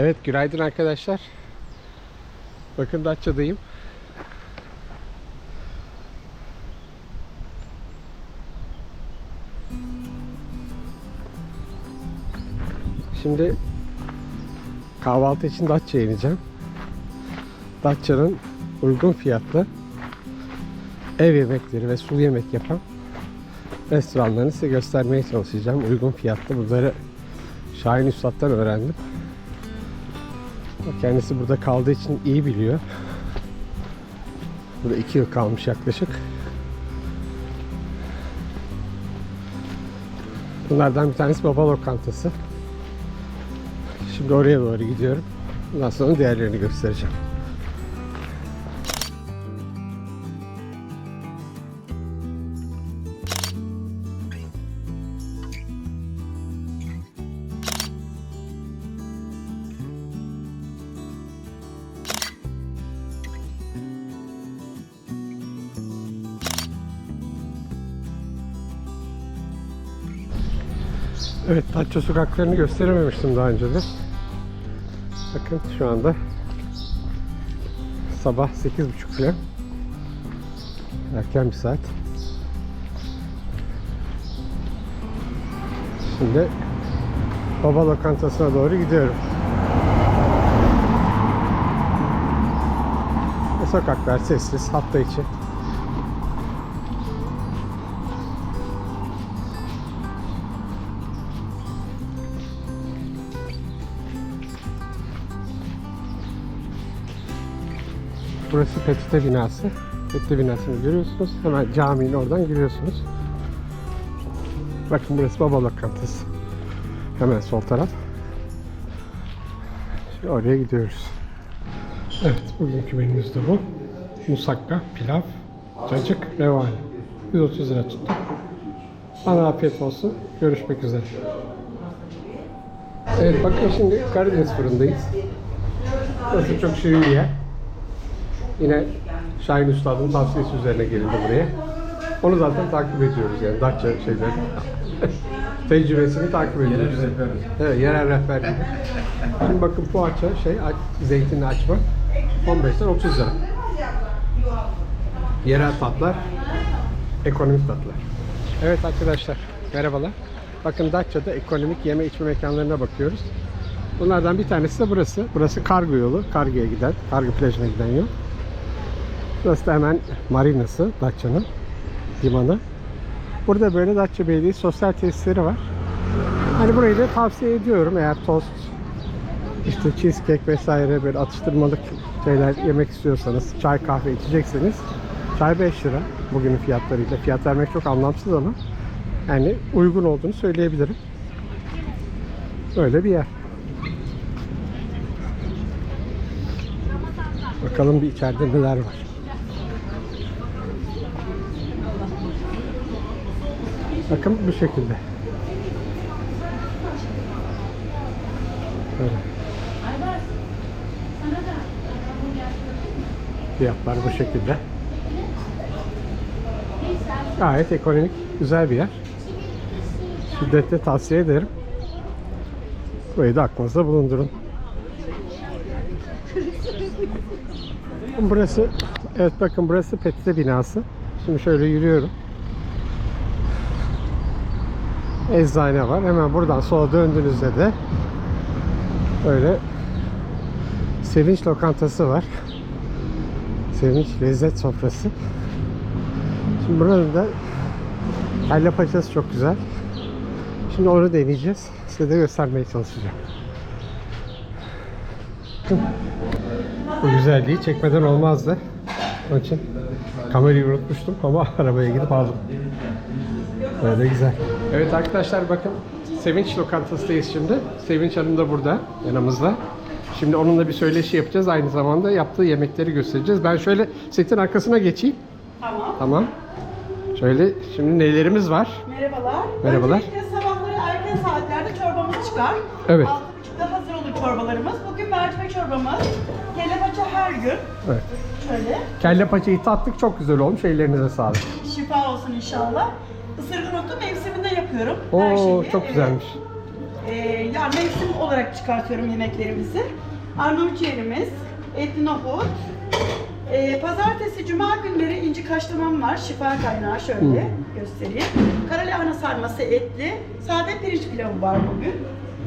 Evet günaydın arkadaşlar. Bakın Datça'dayım. Şimdi kahvaltı için Datça'ya ineceğim. Datça'nın uygun fiyatlı ev yemekleri ve sulu yemek yapan restoranlarını size göstermeye çalışacağım. Uygun fiyatlı bunları Şahin Üstad'dan öğrendim. Kendisi burada kaldığı için iyi biliyor. Burada iki yıl kalmış yaklaşık. Bunlardan bir tanesi Baba Lokantası. Şimdi oraya doğru gidiyorum. Bundan sonra diğerlerini göstereceğim. Evet, Datça sokaklarını gösterememiştim daha önce de. Bakın şu anda sabah 8.30 falan. Erken bir saat. Şimdi Baba Lokantası'na doğru gidiyorum. Ve sokaklar sessiz, hafta içi. Burası PTT binası. PTT binasını görüyorsunuz. Hemen caminin oradan giriyorsunuz. Bakın burası Baba Lokantası. Hemen sol taraf. Şimdi oraya gidiyoruz. Evet, bugünkü menümüz de bu. Musakka, pilav, cacık, revani. 130 lira tuttu. Bana afiyet olsun. Görüşmek üzere. Evet, bakın şimdi Karadeniz fırındayız. Burası çok şirin bir yer. Yine Şahin Üstad'ın tavsiyesi üzerine gelindi buraya. Onu zaten takip ediyoruz yani Datça şeyleri. Tecrübesini takip ediyoruz. Evet, yerel rehber. Şimdi bakın poğaça, şey, zeytinli açma 15'ten 30 lira. Yerel tatlar, ekonomik tatlar. Evet arkadaşlar, merhabalar. Bakın Datça'da ekonomik yeme içme mekanlarına bakıyoruz. Bunlardan bir tanesi de burası. Burası kargo yolu. Kargoya giden, kargo plajına giden yol. Burası da hemen marinası Datça'nın limanı. Burada böyle Datça Belediyesi sosyal tesisleri var. Hani burayı da tavsiye ediyorum eğer tost, işte cheesecake vesaire böyle atıştırmalık şeyler yemek istiyorsanız, çay kahve içecekseniz çay 5 lira bugünün fiyatlarıyla. Fiyat vermek çok anlamsız ama yani uygun olduğunu söyleyebilirim. Öyle bir yer. Bakalım bir içeride neler var. Bakın bu şekilde. Böyle. Fiyatlar bu şekilde. Gayet ekonomik, güzel bir yer. Şiddetle tavsiye ederim. Burayı da aklınızda bulundurun. Burası, evet bakın burası PTT binası. Şimdi şöyle yürüyorum. Eczane var. Hemen buradan sola döndüğünüzde de böyle Sevinç lokantası var. Sevinç lezzet sofrası. Şimdi buranın da kelle paçası çok güzel. Şimdi onu deneyeceğiz. Size de göstermeye çalışacağım. Bu güzelliği çekmeden olmazdı. Onun için kamerayı unutmuştum ama arabaya gidip aldım. Böyle güzel. Evet arkadaşlar bakın Sevinç lokantasındayız şimdi. Sevinç Hanım da burada yanımızda. Şimdi onunla bir söyleşi yapacağız. Aynı zamanda yaptığı yemekleri göstereceğiz. Ben şöyle setin arkasına geçeyim. Tamam. Tamam. Şöyle şimdi nelerimiz var? Merhabalar. Merhabalar. Öncelikle sabahları erken saatlerde çorbamız çıkar. Evet. 6.30'da hazır olur çorbalarımız. Bugün mercimek çorbamız. Kelle paça her gün. Evet. Şöyle. Kelle paçayı tattık. Çok güzel olmuş. Ellerinize sağlık. Şifa olsun inşallah. Isırgan otu mevsiminde yapıyorum. Oo her şeyi. çok güzelmiş. Ee, ya mevsim olarak çıkartıyorum yemeklerimizi. Arnavut ciğerimiz, etli nohut. Ee, pazartesi, cuma günleri inci kaşlamam var. Şifa kaynağı şöyle göstereyim. Kara lahana sarması etli. Sade pirinç pilavı var bugün.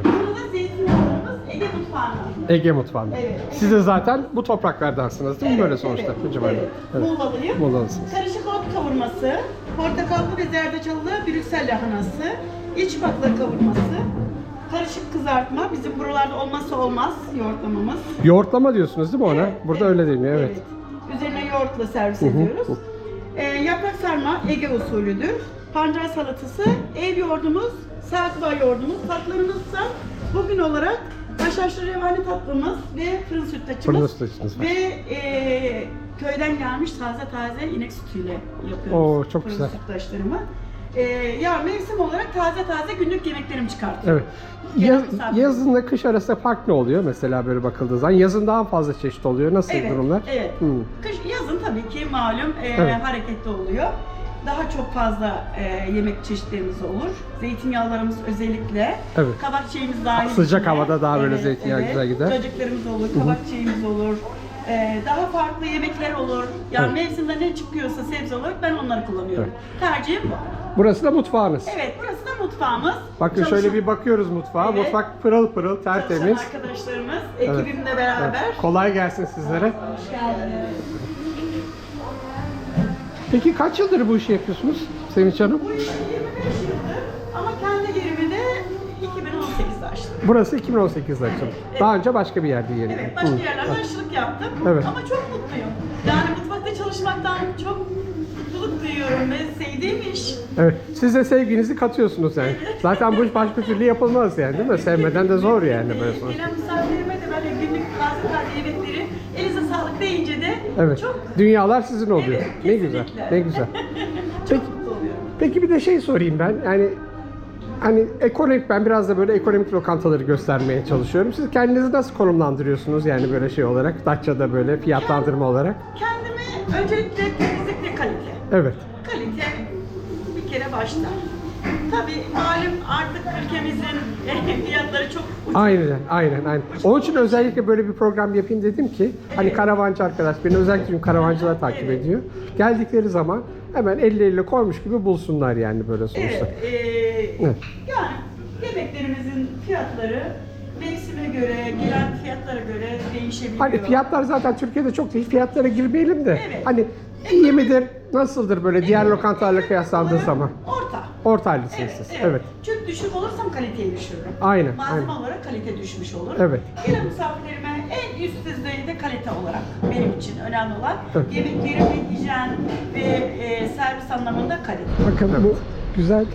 Burada zeytinyağlarımız Ege mutfağından. Ege mutfağında. Evet. Siz de zaten bu topraklardansınız değil mi? Evet, Böyle sonuçta evet, civarda. evet. Evet. Muğla'lıyım. Muğla'lısınız. Karışık ot kavurması, portakallı ve zerdeçalı Brüksel lahanası, iç bakla kavurması, karışık kızartma, bizim buralarda olmazsa olmaz yoğurtlamamız. Yoğurtlama diyorsunuz değil mi ona? Evet, Burada evet, öyle deniyor evet. Üzerine yoğurtla servis hı, ediyoruz. hı. Ee, yaprak sarma Ege usulüdür. Pancar salatası, ev yoğurdumuz, sakıva yoğurdumuz. Tatlarımızsa bugün olarak haşhaşlı revani tatlımız ve fırın sütlaçımız. Fırın sütlaçınız. Ve e, köyden gelmiş taze taze inek sütüyle yapıyoruz. Oo, çok fırın güzel. sütlaçlarımı. Ee, ya mevsim olarak taze taze günlük yemeklerimi çıkartıyorum. Evet. Yaz, yazınla kış arasında fark ne oluyor mesela böyle bakıldığı zaman? Yazın daha fazla çeşit oluyor. Nasıl Evet, durumlar? evet. Hmm. Kış, yazın tabii ki malum e, Evet. hareketli oluyor. Daha çok fazla e, yemek çeşitlerimiz olur. Zeytinyağlarımız özellikle. Evet. Kabak çayımız dahil. Sıcak içine. havada daha böyle zeytinyağı güzel gider. Cacıklarımız olur, kabak çayımız olur. E, daha farklı yemekler olur. Yani Evet. mevsimde ne çıkıyorsa sebze olarak ben onları kullanıyorum. Tercihim bu. Burası da mutfağınız. Evet, burası da mutfağımız. Bakın Çalışan- şöyle bir bakıyoruz mutfağa. Evet. Mutfak pırıl pırıl, çalışan tertemiz. arkadaşlarımız, Evet. ekibimle beraber. Evet. Kolay gelsin sizlere. Hoş geldiniz. Peki kaç yıldır bu işi yapıyorsunuz Sevinç Hanım? Bu işi 25 yıldır ama kendi yerimi de 2018'de açtım. Burası 2018'de açıldı. Daha önce başka bir yerde yeri. Evet, başka Hı. yerlerde aşçılık yaptım Evet. ama çok mutluyum. Yani mutfakta çalışmaktan çok mutluluk duyuyorum ve sevdiğim iş. Evet. Siz de sevginizi katıyorsunuz yani. Zaten bu iş başka türlü yapılmaz yani değil mi? Sevmeden de zor yani böyle sonuçta. Gelen misafirime de böyle günlük taze taze yemekleri elinize sağlık deyince de Evet. çok Dünyalar sizin oluyor. Evet, ne güzel. Ne güzel. Peki, peki bir de şey sorayım ben. Yani hani ekonomik ben biraz da böyle ekonomik lokantaları göstermeye çalışıyorum. Siz kendinizi nasıl konumlandırıyorsunuz yani böyle şey olarak? Datça'da böyle fiyatlandırma olarak? Kendimi öncelikle temizlik ve kalite. Evet. kalite bir kere başta. Tabii malum artık ülkemizin fiyatları çok ucuz. Aynen, aynen, aynen. Onun için özellikle böyle bir program yapayım dedim ki hani karavancı arkadaş, beni özellikle çünkü karavancılar takip Evet. ediyor. Geldikleri zaman hemen elleriyle koymuş gibi bulsunlar yani böyle sonuçta. Evet, eee, Evet. yani yemeklerimizin fiyatları mevsime göre, gelen fiyatlara göre değişebiliyor. Hani fiyatlar zaten Türkiye'de çok değil. Fiyatlara girmeyelim de Evet. hani iyi midir, nasıldır böyle diğer lokantalarla kıyaslandığı Olarak zaman? Orta. Orta hallisiniz Evet, siz. evet. Evet. Çünkü düşük olursam kaliteyi düşürürüm. Aynen, Malzeme aynen. olarak kalite düşmüş olur. Evet. Gelen misafirlerime en üst düzeyde kalite olarak benim için önemli olan Evet. yemeklerim ve hijyen ve e, servis anlamında kalite. Bakın bu güzel,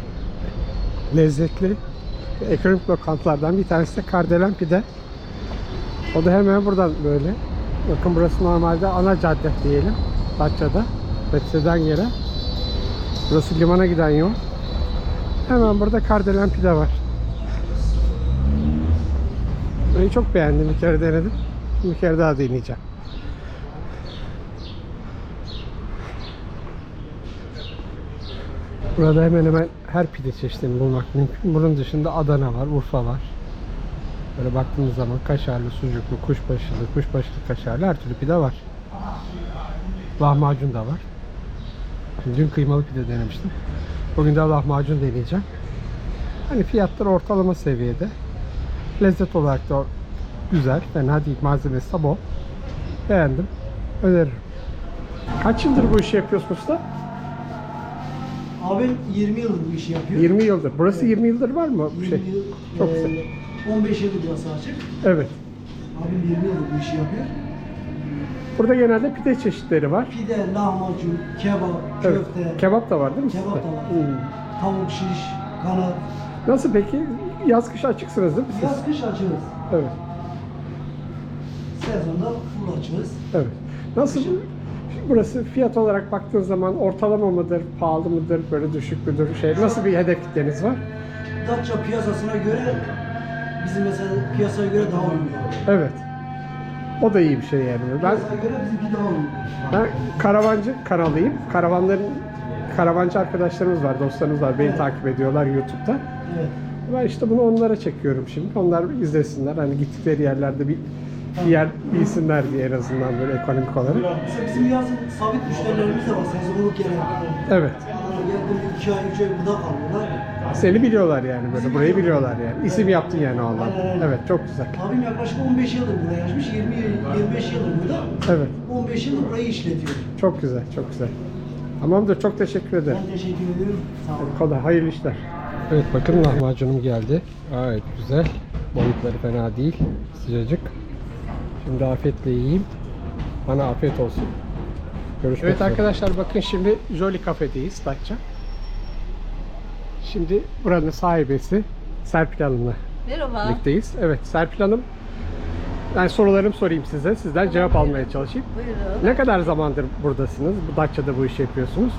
lezzetli ekonomik lokantalardan bir tanesi de Kardelen Pide. O da hemen buradan böyle. Bakın burası normalde ana cadde diyelim. Datça'da. Betse'den yere. Burası limana giden yol. Hemen burada Kardelen Pide var. Burayı çok beğendim. Bir kere denedim. Bir kere daha deneyeceğim. Burada hemen hemen her pide çeşidini bulmak mümkün. Bunun dışında Adana var, Urfa var. Böyle baktığımız zaman kaşarlı, sucuklu, kuşbaşılı, kuşbaşılı kaşarlı her türlü pide var. Lahmacun da var. Dün kıymalı pide denemiştim. Bugün de lahmacun deneyeceğim. Hani fiyatlar ortalama seviyede. Lezzet olarak da güzel, fena değil. Malzemesi de bol. Beğendim. Öneririm. Kaç yıldır bu işi yapıyorsun usta? Abim 20 yıldır bu işi yapıyor. 20 yıldır. Burası 20 yıldır var mı bu 20 şey? yıl, Çok eee, güzel. 15 yıldır burası açık. Evet. Abim 20 yıldır bu işi yapıyor. Burada genelde pide çeşitleri var. Pide, lahmacun, kebap, Evet. köfte, Kebap da var değil mi Kebap sizde? da var. Hmm. tavuk şiş, kanat. Nasıl peki? Yaz kış açıksınız değil mi siz? Yaz kış açığız. Evet. Sezonda full açığız. Evet. Nasıl? Burası fiyat olarak baktığın zaman ortalama mıdır, pahalı mıdır, böyle düşük müdür, şey nasıl bir hedef kitleniz var? Datça piyasasına göre bizim mesela piyasaya göre daha uygun. Evet. O da iyi bir şey yani. Ben Piyasaya göre bizimki daha uygun. ben karavancı kanalıyım. Karavanların karavancı arkadaşlarımız var, dostlarımız var. Beni takip ediyorlar YouTube'da. Evet. Ben işte bunu onlara çekiyorum şimdi. Onlar izlesinler. Hani gittikleri yerlerde bir yer bilsinler diye en azından böyle ekonomik olarak. Mesela bizim yazın sabit müşterilerimiz de var. Sezonluk gelen. Evet. Adana geldim 2 ay 3 ay burada kalıyorlar. Seni biliyorlar yani böyle. Burayı biliyorlar yani. İsim yaptın yani o anlamda. Evet çok güzel. Abim yaklaşık 15 yıldır burada yaşamış. 20 25 yıldır burada. Evet. 15 yıldır burayı işletiyor. Çok güzel. Çok güzel. Tamamdır. Çok teşekkür ederim. Ben teşekkür ediyorum. Sağ olun. Kolay, hayırlı işler. Evet bakın lahmacunum geldi. Gayet güzel. Boyutları fena değil. Sıcacık. Şimdi afiyetle yiyeyim. Bana afiyet olsun. Görüşmek evet arkadaşlar bakın şimdi Jolly Cafe'deyiz Datça. Şimdi buranın sahibesi Serpil Hanım'la Merhaba. birlikteyiz. Evet Serpil Hanım ben sorularımı sorayım size. Sizden cevap almaya çalışayım. Buyurun. Ne kadar zamandır buradasınız? Bu Datça'da bu işi yapıyorsunuz?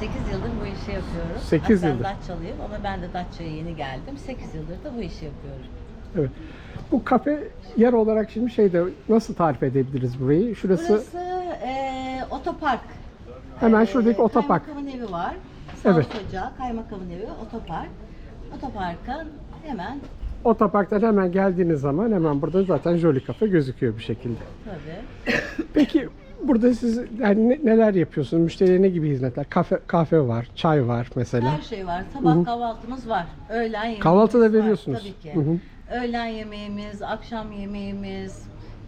8 yıldır bu işi yapıyorum. Sekiz Hatta yıldır. Datçalıyım ama ben de Datça'ya yeni geldim. 8 yıldır da bu işi yapıyorum. Evet. Bu kafe yer olarak şimdi şeyde nasıl tarif edebiliriz burayı? Şurası Burası eee, otopark. Hemen Eee, şuradaki otopark. Kaymakamın evi var. Evet. Evet. Ocağı, kaymakamın evi, otopark. Otoparkın hemen otoparktan hemen geldiğiniz zaman hemen burada zaten Jolly Cafe gözüküyor bir şekilde. tabii. Peki burada siz yani ne- neler yapıyorsunuz? Müşterilere ne gibi hizmetler? Kafe kahve var, çay var mesela. Her şey var. Sabah kahvaltımız var. Öğlen yemeğimiz Kahvaltı da var. veriyorsunuz. Tabii ki. Hı hı. Öğlen yemeğimiz, akşam yemeğimiz,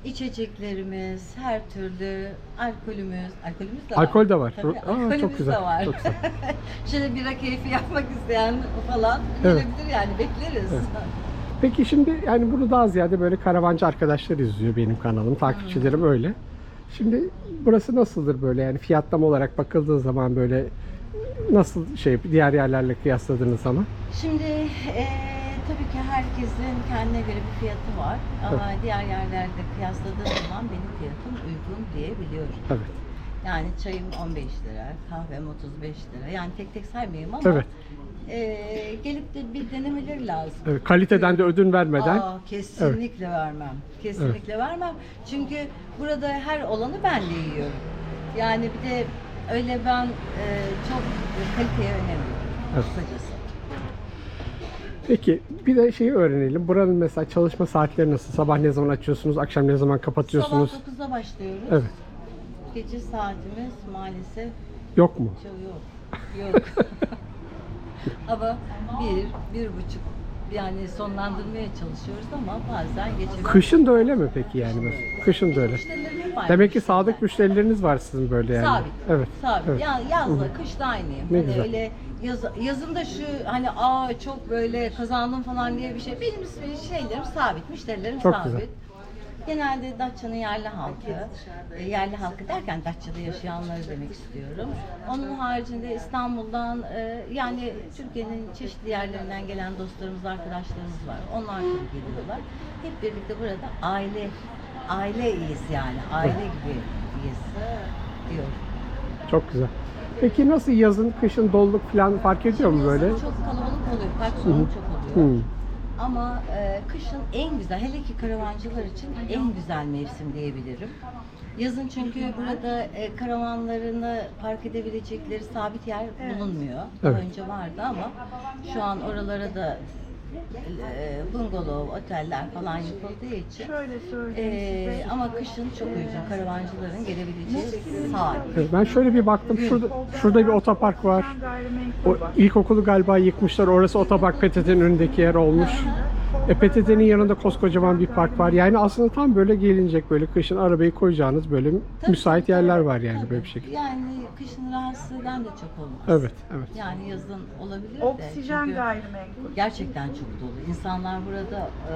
içeceklerimiz, her türlü alkolümüz, alkolümüz de var. Alkol de var. Tabii, Aa, alkolümüz çok güzel. de var. Çok güzel. Şöyle bira keyfi yapmak isteyen falan Evet. gelebilir yani bekleriz. Peki şimdi yani bunu daha ziyade böyle karavancı arkadaşlar izliyor benim kanalım. Takipçilerim öyle. Şimdi burası nasıldır böyle yani fiyatlama olarak bakıldığı zaman böyle nasıl şey diğer yerlerle kıyasladığınız zaman? Şimdi eee, tabii ki herkesin kendine göre bir fiyatı var. Ama diğer yerlerde kıyasladığım zaman benim fiyatım uygun diyebiliyorum. Evet. Yani çayım 15 lira, kahvem 35 lira. Yani tek tek saymayayım ama Evet. eee, gelip de bir denemeleri lazım. Evet, kaliteden de ödün vermeden. Aa, kesinlikle vermem. Kesinlikle vermem. Çünkü burada her olanı ben de yiyorum. Yani bir de öyle ben e, çok kaliteye önem veriyorum. Evet. Kısacası. Peki bir de şeyi öğrenelim. Buranın mesela çalışma saatleri nasıl? Sabah ne zaman açıyorsunuz? Akşam ne zaman kapatıyorsunuz? Sabah 9'da başlıyoruz. Evet. Gece saatimiz maalesef Yok mu? yok. Yok. Ama bir, bir buçuk yani sonlandırmaya çalışıyoruz ama bazen geçebiliyor. Kışın da öyle mi peki yani? Kışın da öyle. Aynı Demek ki sadık müşterileriniz var sizin böyle yani. Sabit. Evet. Sabit. evet. Ya yazla, kışta aynıyım. Ne hani güzel. öyle yaz, yazında şu hani aa çok böyle kazandım falan diye bir şey. Benim şeylerim sabit, müşterilerim Çok sabit. güzel. Genelde Datça'nın yerli halkı, e, yerli halkı derken Datça'da yaşayanları demek istiyorum. Onun haricinde İstanbul'dan e, yani Türkiye'nin çeşitli yerlerinden gelen dostlarımız, arkadaşlarımız var. Onlar tabii geliyorlar. Hep birlikte burada aile, aileyiz yani. Aile gibiyiz diyor. Çok güzel. Peki nasıl yazın, kışın doluluk falan fark ediyor mu böyle? Yazın çok kalabalık oluyor, park sorunu çok oluyor. Hı. Ama e, kışın en güzel, hele ki karavancılar için en güzel mevsim diyebilirim. Yazın çünkü burada e, karavanlarını park edebilecekleri sabit yer bulunmuyor. Daha Evet. önce vardı ama şu an oralara da e, bungalov, oteller falan yapıldığı için Şöyle söyleyeyim. e, ama kışın çok uygun karavancıların gelebileceği saat. Ben şöyle bir baktım. Şurada şurada bir otopark var. O ilkokulu galiba yıkmışlar. Orası otopark PTT'nin önündeki yer olmuş. E, PTT'nin yanında koskocaman bir park var. Yani aslında tam böyle gelinecek böyle kışın arabayı koyacağınız böyle Tabii, müsait tabii, yerler var yani Tabii. böyle bir şekilde. Yani kışın rahatsız eden de çok olmaz. Evet, evet. Yani yazın olabilir de. Oksijen çünkü gayrimenkul. Gerçekten çok dolu. İnsanlar burada e,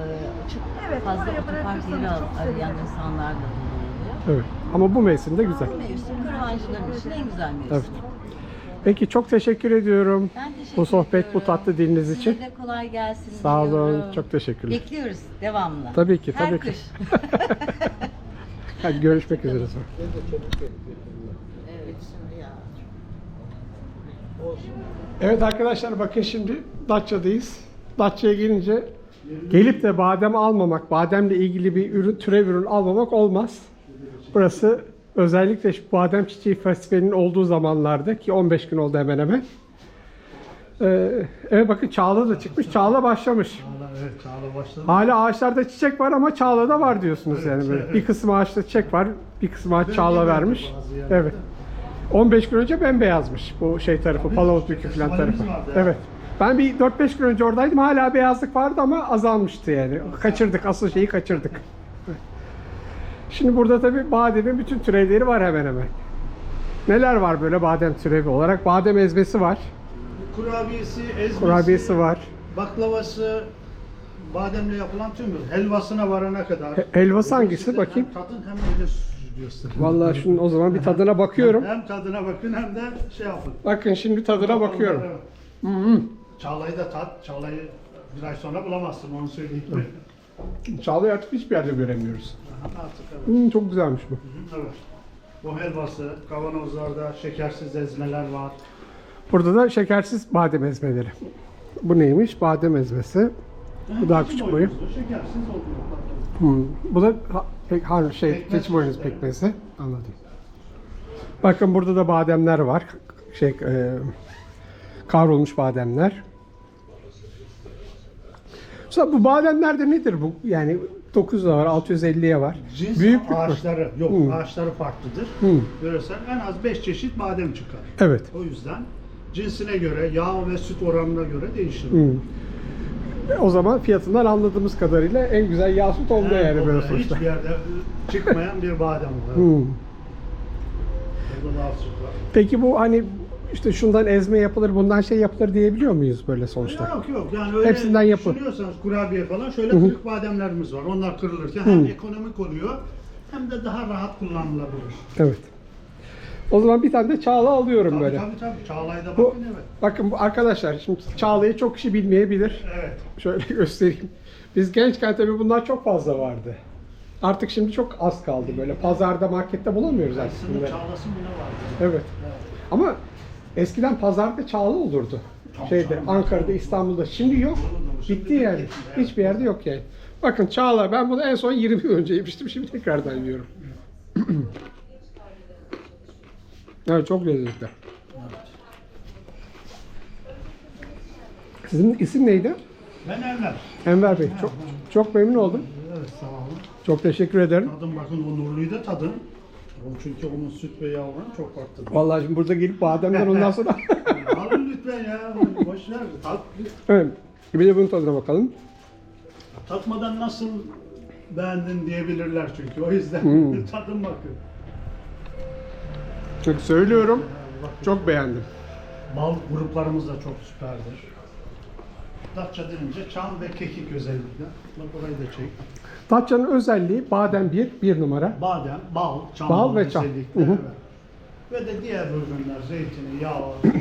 çok Evet, fazla oraya otopark bırakırsanız yeri çok arayan sevinirim. insanlar da dolu oluyor. Evet. Ama bu mevsimde güzel. Bu mevsim karavancıların için en güzel mevsim. Evet. Peki çok teşekkür ediyorum. Ben teşekkür Bu sohbet, bu ediyorum. tatlı diliniz Size için. de kolay gelsin Sağ olun. diliyorum. Çok teşekkürler. Bekliyoruz devamlı. Tabii ki, Her tabii ki. kış. Hadi görüşmek üzere. sonra. Evet arkadaşlar bakın şimdi Datça'dayız. Datça'ya gelince gelip de badem almamak, bademle ilgili bir ürün, türev ürün almamak olmaz. Burası özellikle şu Badem Çiçeği Festivali'nin olduğu zamanlarda ki 15 gün oldu hemen hemen. Ee, evet bakın Çağla da çıkmış. Çağla başlamış. Valla evet Çağla başladı. Hala ağaçlarda çiçek var ama Çağla'da var diyorsunuz yani böyle. Bir kısım ağaçta çiçek var, bir kısım ağaç Çağla vermiş. Evet. 15 gün önce bembeyazmış bu şey tarafı, Palavutbükü falan tarafı. Evet. Ben bir 4-5 gün önce oradaydım. Hala beyazlık vardı ama azalmıştı yani. Kaçırdık, asıl şeyi kaçırdık. Şimdi burada tabii bademin bütün türevleri var hemen hemen. Neler var böyle badem türevi olarak? Badem ezmesi var, Kurabiyesi, ezmesi, kurabiyesi var. baklavası, bademle yapılan tüm helvasına varana kadar. He- helvası hangisi? Bakayım. Hem tadın hem öyle gösterin. Vallahi şunun o zaman bir tadına bakıyorum. Hem tadına bakın hem de şey yapın. Bakın şimdi tadına bakıyorum. Evet. Hı hı. Çağla'yı da tat. Çağla'yı bir ay sonra bulamazsın onu söyleyeyim. Çağla'yı artık hiçbir yerde göremiyoruz. Artık evet. Hmm, çok güzelmiş bu. evet. Bu helvası, kavanozlarda şekersiz ezmeler var. Burada da şekersiz badem ezmeleri. Bu neymiş? Badem ezmesi. Bu daha küçük boyu. Şekersiz oluyor. Hmm. Bu da ha, pek, ha, şey, Pekmez keçi boynuz işte, pekmezi. Anladım. Bakın burada da bademler var. Şey, e, kavrulmuş bademler. Mesela bu bademler de nedir bu? Yani 900'e var, 650'ye var. Cins Büyüklük ağaçları, yok Hmm. ağaçları farklıdır. Hmm. Görürsen en az 5 çeşit badem çıkar. Evet. O yüzden cinsine göre, yağ ve süt oranına göre değişir. Hmm. O zaman fiyatından anladığımız kadarıyla en güzel yağ süt onda Evet, yani böyle sonuçta. Hiçbir yerde çıkmayan bir badem var. Hmm. Var. Peki bu hani işte şundan ezme yapılır, bundan şey yapılır diyebiliyor muyuz böyle sonuçta? Yok yok yani öyle Hepsinden yapın. düşünüyorsanız kurabiye falan şöyle kırık bademlerimiz var. Onlar kırılırken hem ekonomik oluyor hem de daha rahat kullanılabilir. Evet. O zaman bir tane de Çağla alıyorum Tabii böyle. tabii tabii. Çağlay'da Bu, bakın evet. bakın bu arkadaşlar şimdi Çağla'yı çok kişi bilmeyebilir. Evet. Şöyle göstereyim. Biz gençken tabii bunlar çok fazla vardı. Artık şimdi çok az kaldı böyle. Pazarda, markette bulamıyoruz artık Aslında bunları. Çağla'sı bile var. Evet. Evet. Ama eskiden pazarda Çağla olurdu. Şeyde Ankara'da, İstanbul'da. Şimdi yok. Bitti yani. Hiçbir yerde yok yani. Bakın Çağla ben bunu en son 20 yıl önce yemiştim. Şimdi tekrardan yiyorum. evet çok lezzetli. Sizin isim neydi? Ben Enver. Enver Bey. Çok çok memnun oldum. Evet sağ olun. Çok teşekkür ederim. Tadın bakın o nurluyu da tadın. O çünkü onun süt ve oranı çok farklı. Vallahi şimdi burada gelip bademden ondan sonra Alın lütfen ya. Boş ver. Tat, Evet. Bir de bunun tadına bakalım. tatmadan nasıl beğendin diyebilirler çünkü. O yüzden Hmm. tadın bakın. Çünkü söylüyorum. Çok beğendim. Bal gruplarımız da çok süperdir. Datça denince çam ve kekik özellikle. Bak orayı da çek. Datça'nın özelliği badem 1, 1 numara. Badem, bal, çam Bal ve çam. özellikle. Hı hı. evet. Ve de diğer ürünler, zeytini, yağ,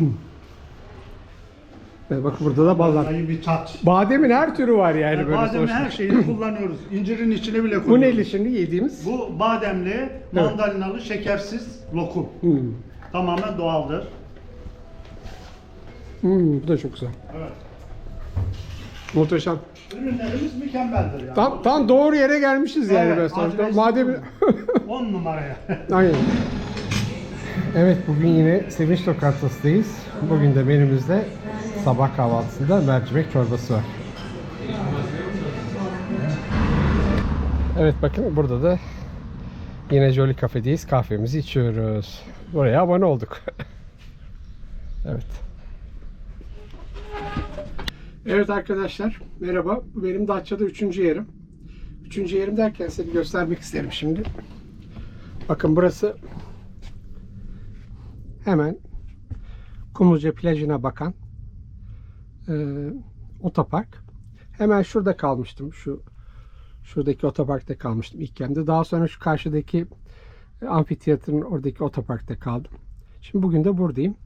Ve bakın burada da ballar. bir. Bademin her türü var yani Yani böyle bademin her şeyini kullanıyoruz. İncirin içine bile koyuyoruz. Bu neli şimdi yediğimiz? Bu bademli, mandalinalı, şekersiz lokum. Hmm. Tamamen doğaldır. Hmm, bu da çok güzel. Evet. Muhteşem. Ürünlerimiz mükemmeldir yani. Tam, tam doğru yere gelmişiz yani Evet, sonuçta. Madem... 10 numaraya. Aynen. Evet bugün yine Sevinç Lokantası'dayız. Bugün de menümüzde sabah kahvaltısında mercimek çorbası var. Evet bakın burada da yine Jolly Cafe'deyiz. Kahvemizi içiyoruz. Buraya abone olduk. evet. Evet arkadaşlar merhaba. Bu benim Datça'da üçüncü yerim. Üçüncü yerim derken size göstermek isterim şimdi. Bakın burası hemen Kumluca plajına bakan e, otopark. Hemen şurada kalmıştım. Şu şuradaki otoparkta kalmıştım ilk kendi. Daha sonra şu karşıdaki e, amfiteyatronun oradaki otoparkta kaldım. Şimdi bugün de buradayım.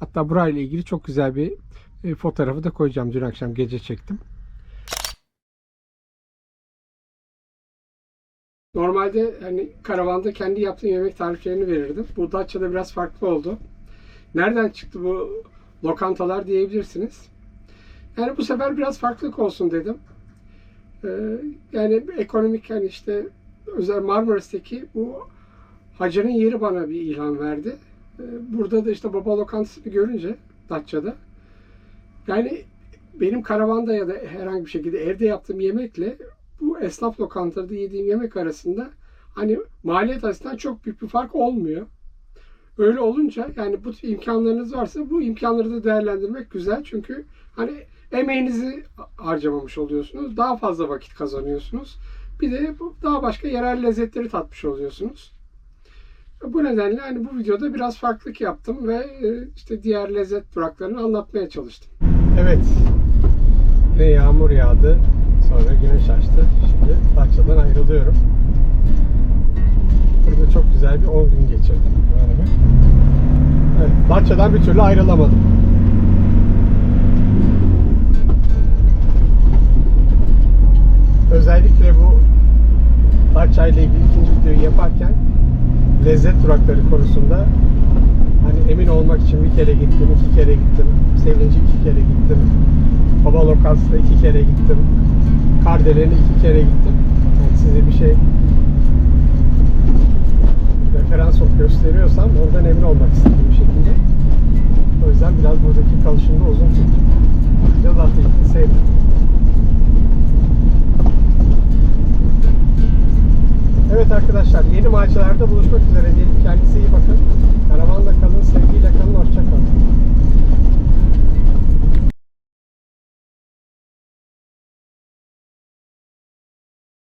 Hatta burayla ilgili çok güzel bir e, fotoğrafı da koyacağım. Dün akşam gece çektim. Normalde hani karavanda kendi yaptığım yemek tariflerini verirdim. Bu Datça'da biraz farklı oldu. Nereden çıktı bu lokantalar diyebilirsiniz. Yani bu sefer biraz farklılık olsun dedim. Ee, yani ekonomik hani işte özel Marmaris'teki bu hacının yeri bana bir ilham verdi. Ee, burada da işte baba lokantasını görünce Datça'da Yani benim karavanda ya da herhangi bir şekilde evde yaptığım yemekle bu esnaf lokantada yediğim yemek arasında hani maliyet açısından çok büyük bir fark olmuyor. Öyle olunca yani bu imkanlarınız varsa bu imkanları da değerlendirmek güzel. Çünkü hani emeğinizi harcamamış oluyorsunuz. Daha fazla vakit kazanıyorsunuz. Bir de daha başka yerel lezzetleri tatmış oluyorsunuz. Bu nedenle hani bu videoda biraz farklılık yaptım ve e, işte diğer lezzet duraklarını anlatmaya çalıştım. Evet. Yine yağmur yağdı. Sonra güneş açtı. Şimdi Datça'dan ayrılıyorum. Burada çok güzel bir 10 gün geçirdim. Böyle bir. Evet, Datça'dan bir türlü ayrılamadım. Özellikle bu Datça ile ilgili ikinci videoyu yaparken lezzet durakları konusunda emin olmak için bir kere gittim, iki kere gittim. Sevinci iki kere gittim. Baba Lokantı'da iki kere gittim. Kardelen'e iki kere gittim. Yani size bir şey referans gösteriyorsam ondan emin olmak istedim bir şekilde. O yüzden biraz buradaki kalışımda uzun tuttum. Biraz atletini sevdim. Evet arkadaşlar yeni maceralarda buluşmak üzere diyelim. Kendinize iyi bakın. Karavanla kalın, sevgiyle kalın, hoşçakalın.